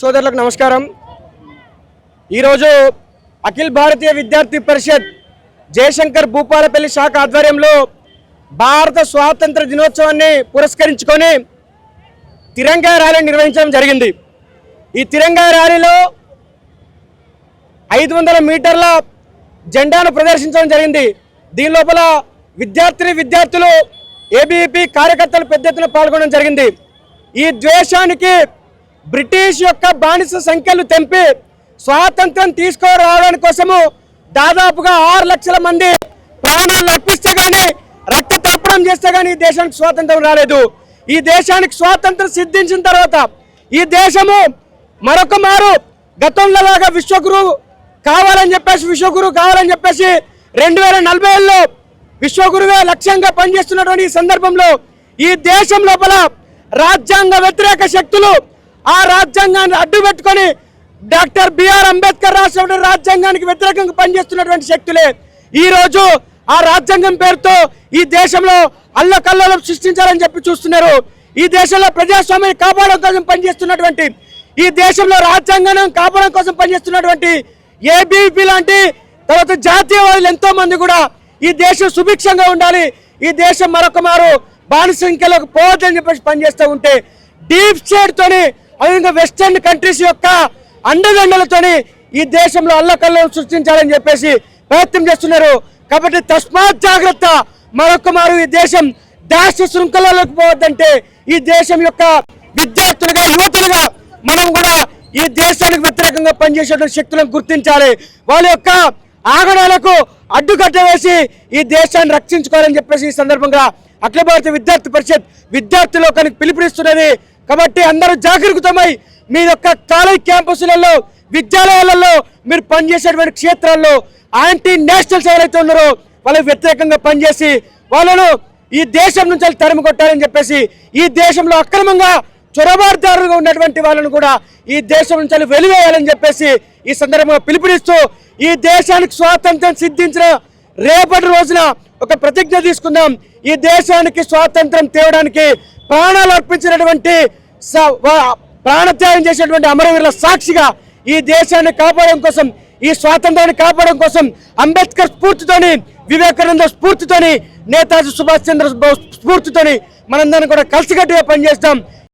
సోదరులకు నమస్కారం. ఈరోజు అఖిల్ భారతీయ విద్యార్థి పరిషత్ జయశంకర్ భూపాలపల్లి శాఖ ఆధ్వర్యంలో భారత స్వాతంత్ర దినోత్సవాన్ని పురస్కరించుకొని తిరంగా ర్యాలీ నిర్వహించడం జరిగింది. ఈ తిరంగా ర్యాలీలో ఐదు వందల మీటర్ల జెండాను ప్రదర్శించడం జరిగింది. దీని లోపల విద్యార్థిని విద్యార్థులు ఏబీపీ కార్యకర్తలు పెద్ద ఎత్తున పాల్గొనడం జరిగింది. ఈ ద్వేషానికి బ్రిటిష్ యొక్క బానిస సంఖ్యలు తెంపి స్వాతంత్రం తీసుకురావడం కోసము దాదాపుగా ఆరు లక్షల మంది ప్రాణాలు అర్పిస్తే కానీ రక్త తర్పణం చేస్తే కానీ ఈ దేశానికి స్వాతంత్రం రాలేదు. ఈ దేశానికి స్వాతంత్రం సిద్ధించిన తర్వాత ఈ దేశము మరొక మారు గతంలోలాగా విశ్వగురు కావాలని చెప్పేసి విశ్వగురు కావాలని చెప్పేసి రెండు వేల నలభై ఏళ్ళలో విశ్వగురువే లక్ష్యంగా పనిచేస్తున్నటువంటి ఈ సందర్భంలో ఈ దేశం లోపల రాజ్యాంగ వ్యతిరేక శక్తులు ఆ రాజ్యాంగాన్ని అడ్డు పెట్టుకొని డాక్టర్ బిఆర్ అంబేద్కర్ రాసిన రాజ్యాంగానికి వ్యతిరేకంగా పనిచేస్తున్నటువంటి శక్తులే. ఈ రోజు ఆ రాజ్యాంగం పేరుతో ఈ దేశంలో అల్లకల్లోలం సృష్టించాలని చెప్పి చూస్తున్నారు. ఈ దేశంలో ప్రజాస్వామ్యం కాపాడడం కోసం పనిచేస్తున్నటువంటి ఈ దేశంలో రాజ్యాంగం కాపాడడం కోసం పనిచేస్తున్నటువంటి ఏబీపీ లాంటి తర్వాత జాతీయవాదులు ఎంతో మంది కూడా ఈ దేశం సుభిక్షంగా ఉండాలి ఈ దేశం మరొక మారు బానిసంఖ్యలోకి పోవద్దని చెప్పేసి పనిచేస్తూ ఉంటే డీప్ స్టేట్ అదేవిధంగా వెస్టర్న్ కంట్రీస్ యొక్క అండదండలతోని ఈ దేశంలో అల్లకల్లం సృష్టించాలని చెప్పేసి ప్రయత్నం చేస్తున్నారు. కాబట్టి తస్మాత్ జాగ్రత్త మరొక మారు ఈ దేశం దాశ శృంఖలలోకి పోవద్దంటే ఈ దేశం యొక్క విద్యార్థులుగా యువతులుగా మనం కూడా ఈ దేశానికి వ్యతిరేకంగా పనిచేసేటువంటి శక్తులను గుర్తించాలి. వాళ్ళ యొక్క ఆగడాలకు అడ్డుకట్ట వేసి ఈ దేశాన్ని రక్షించుకోవాలని చెప్పేసి ఈ సందర్భంగా అఖిల భారత విద్యార్థి పరిషత్ విద్యార్థి లోకానికి పిలుపునిస్తున్నది. కాబట్టి అందరూ జాగృతమై మీ యొక్క కాలేజ్ క్యాంపస్లలో విద్యాలయాలలో మీరు పనిచేసేటువంటి క్షేత్రాల్లో యాంటీ నేషనల్స్ ఎవరైతే ఉన్నారో వాళ్ళకి వ్యతిరేకంగా పనిచేసి వాళ్ళను ఈ దేశం నుంచి వెళ్ళి తరిమి కొట్టాలని చెప్పేసి ఈ దేశంలో అక్రమంగా చొరబారుదారులుగా ఉన్నటువంటి వాళ్ళను కూడా ఈ దేశం నుంచి వెలివేయాలని చెప్పేసి ఈ సందర్భంగా పిలుపునిస్తూ ఈ దేశానికి స్వాతంత్రం సిద్ధించిన రేపటి రోజున ఒక ప్రతిజ్ఞ తీసుకుందాం. ఈ దేశానికి స్వాతంత్రం తేవడానికి ప్రాణాలు అర్పించినటువంటి స- ప్రాణత్యాగం చేసినటువంటి అమరవీరుల సాక్షిగా ఈ దేశాన్ని కాపాడడం కోసం ఈ స్వాతంత్రాన్ని కాపాడడం కోసం అంబేద్కర్ స్ఫూర్తితోని వివేకానంద స్ఫూర్తితోని నేతాజీ సుభాష్ చంద్ర బోస్ స్ఫూర్తితోని మనందరం కూడా కలిసికట్టుగా పనిచేస్తాం.